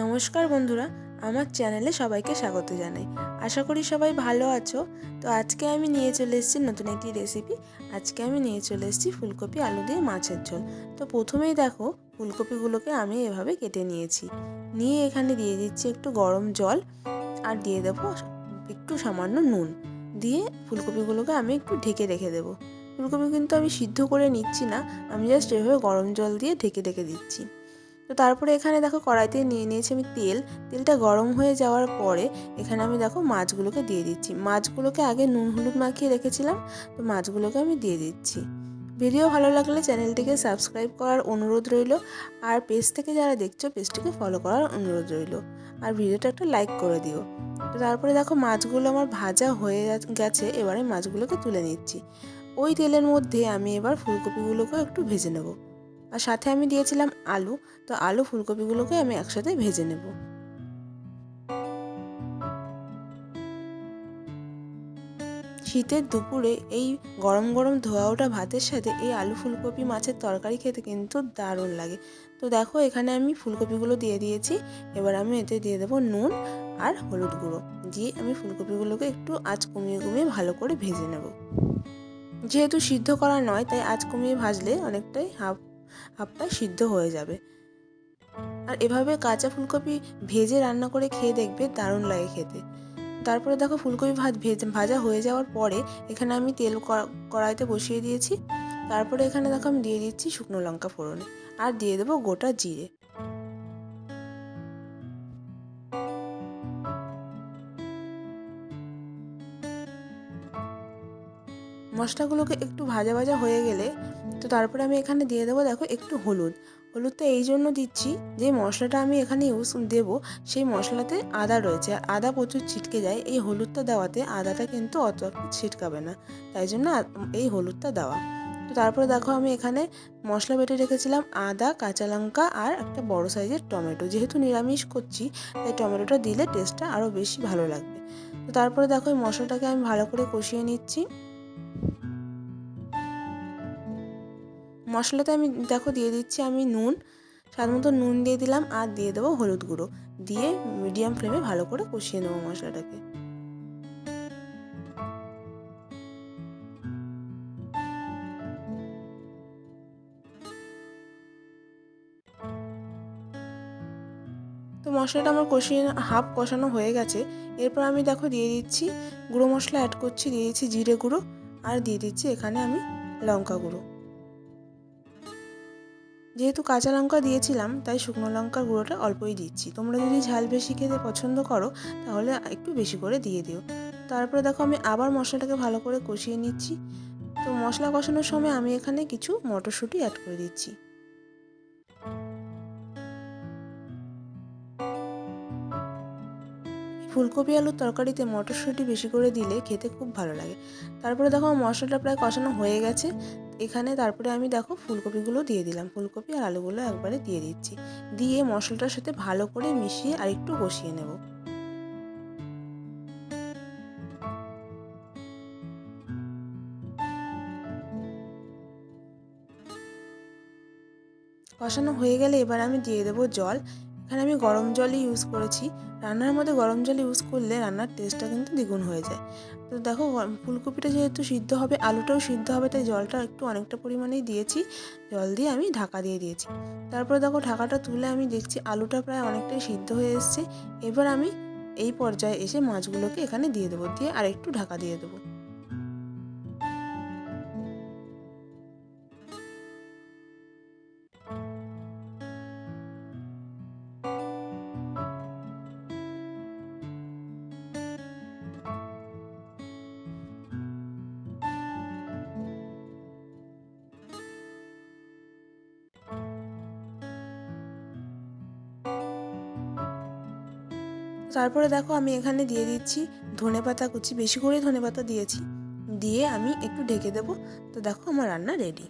নমস্কার বন্ধুরা, আমার চ্যানেলে সবাইকে স্বাগত জানাই। আশা করি সবাই ভালো আছো। তো আজকে আমি নিয়ে চলে এসেছি নতুন একটি রেসিপি আজকে আমি নিয়ে চলে এসেছি ফুলকপি আলু দিয়ে মাছের ঝোল। তো প্রথমেই দেখো, ফুলকপিগুলোকে আমি এভাবে কেটে নিয়েছি। নিয়ে এখানে দিয়ে দিচ্ছি একটু গরম জল আর দিয়ে দেবো একটু সামান্য নুন। দিয়ে ফুলকপিগুলোকে আমি একটু ঢেকে রেখে দেবো। ফুলকপি কিন্তু আমি সিদ্ধ করে নিচ্ছি না, আমি জাস্ট এভাবে গরম জল দিয়ে ঢেকে রেখে দিচ্ছি। তো তারপরে এখানে দেখো কড়াইতে নিয়ে নিয়েছি আমি তেল। তেলটা গরম হয়ে যাওয়ার পরে এখানে আমি দেখো মাছগুলোকে দিয়ে দিচ্ছি। মাছগুলোকে আগে নুন হলুদ মাখিয়ে রেখেছিলাম, তো মাছগুলোকে আমি দিয়ে দিচ্ছি। ভিডিও ভালো লাগলে চ্যানেলটিকে সাবস্ক্রাইব করার অনুরোধ রইল, আর পেজ থেকে যারা দেখছ পেজটিকে ফলো করার অনুরোধ রইল, আর ভিডিওটা একটা লাইক করে দিও। তো তারপরে দেখো মাছগুলো আমার ভাজা হয়ে গেছে এবারে মাছগুলোকে তুলে নিচ্ছি। ওই তেলের মধ্যে আমি এবার ফুলকপিগুলোকেও একটু ভেজে নেব। আর সাথে আমি দিয়েছিলাম আলু, তো আলু ফুলকপিগুলোকে আমি একসাথে ভেজে নেব। শীতের দুপুরে এই গরম গরম ধোয়া ওঠা ভাতের সাথে এই আলু ফুলকপি মাছের তরকারি খেতে কিন্তু দারুণ লাগে। তো দেখো, এখানে আমি ফুলকপিগুলো দিয়ে দিয়েছি। এবার আমি এতে দিয়ে দেবো নুন আর হলুদ গুঁড়ো। দিয়ে আমি ফুলকপিগুলোকে একটু আঁচ কমিয়ে কমিয়ে ভালো করে ভেজে নেব। যেহেতু সিদ্ধ করা নয়, তাই আঁচ কমিয়ে ভাজলে অনেকটাই হাফ হাফটা সিদ্ধ হয়ে যাবে। আর এভাবে কাঁচা ফুলকপি ভেজে রান্না করে খেয়ে দেখবে দারুণ লাগে খেতে। তারপরে দেখো ফুলকপি ভাত ভেজে, ভাজা হয়ে যাওয়ার পরে এখানে আমি তেল কড়াইতে বসিয়ে দিয়েছি। তারপরে এখানে দেখো আমি দিয়ে দিচ্ছি শুকনো লঙ্কা ফোড়নে। আর দিয়ে দেবো গোটা জিরে। মশলাগুলোকে একটু ভাজা ভাজা হয়ে গেলে তো তারপরে আমি এখানে দিয়ে দেবো, দেখো একটু হলুদ। হলুদটা এই জন্য দিচ্ছি যে মশলাটা আমি এখানে ইউজ দেব, সেই মশলাতে আদা রয়েছে। আর আদা প্রচুর ছিটকে যায়, এই হলুদটা দেওয়াতে আদাটা কিন্তু অত ছিটকাবে না। তাই জন্য এই হলুদটা দেওয়া। তো তারপরে দেখো আমি এখানে মশলা বেটে রেখেছিলাম আদা, কাঁচা লঙ্কা আর একটা বড় সাইজের টমেটো। যেহেতু নিরামিষ করছি, তাই টমেটোটা দিলে টেস্টটা আরও বেশি ভালো লাগবে। তো তারপরে দেখো এই মশলাটাকে আমি ভালো করে কষিয়ে নিচ্ছি। মশলাতে আমি, দেখো দিয়ে দিচ্ছি আমি নুন। সাধারণত নুন দিয়ে দিলাম আর দিয়ে দেবো হলুদ গুঁড়ো। দিয়ে মিডিয়াম ফ্লেমে ভালো করে কষিয়ে নেব মশলাটাকে। তো মশলাটা আমার কষিয়ে হাফ কষানো হয়ে গেছে। এরপর আমি দেখো দিয়ে দিচ্ছি, গুঁড়ো মশলা অ্যাড করছি, দিয়ে দিচ্ছি জিরে গুঁড়ো। আর দিয়ে দিচ্ছি এখানে আমি লঙ্কা গুঁড়ো। যেহেতু কাঁচা লঙ্কা দিয়েছিলাম, তাই শুকনো লঙ্কার গুঁড়োটা অল্পই দিচ্ছি। তোমরা যদি ঝাল বেশি খেতে পছন্দ করো, তাহলে একটু বেশি করে দিয়ে দিও। তারপরে দেখো আমি আবার মশলাটাকে ভালো করে কষিয়ে নিচ্ছি। তো মশলা কষানোর সময় আমি এখানে কিছু মটরশুঁটি অ্যাড করে দিচ্ছি। ফুলকপি আলুর তরকারিতে মটরশুঁটি বেশি করে দিলে খেতে খুব ভালো লাগে। তারপরে দেখো মশলাটা প্রায় কষানো হয়ে গেছে। এখানে তারপরে আমি দেখো ফুলকপিগুলো দিয়ে দিলাম। ফুলকপি আর আলুগুলো একবারে দিয়ে দিচ্ছি। দিয়ে মশলাটার সাথে ভালো করে মিশিয়ে আর একটু কষিয়ে নেব। কষানো হয়ে গেলে এবার আমি দিয়ে দেবো জল। এখানে আমি গরম জলই ইউজ করেছি। রান্নার মধ্যে গরম জল ইউজ করলে রান্নার টেস্টটা কিন্তু দ্বিগুণ হয়ে যায়। তো দেখো ফুলকপিটা যেহেতু সিদ্ধ হবে, আলুটাও সিদ্ধ হবে, তাই জলটা একটু অনেকটা পরিমাণেই দিয়েছি। জল দিয়ে আমি ঢাকা দিয়ে দিয়েছি। তারপরে দেখো, ঢাকাটা তুলে আমি দেখছি আলুটা প্রায় অনেকটাই সিদ্ধ হয়ে এসছে। এবার আমি এই পর্যায়ে এসে মাছগুলোকে এখানে দিয়ে দেবো, দিয়ে আর একটু ঢাকা দিয়ে দেবো। তারপরে দেখো আমি এখানে দিয়ে দিচ্ছি ধনে পাতা কুচি, বেশি করে ধনে পাতা দিয়েছি। দিয়ে আমি একটু ঢেকে দেবো। তো দেখো আমার রান্না রেডি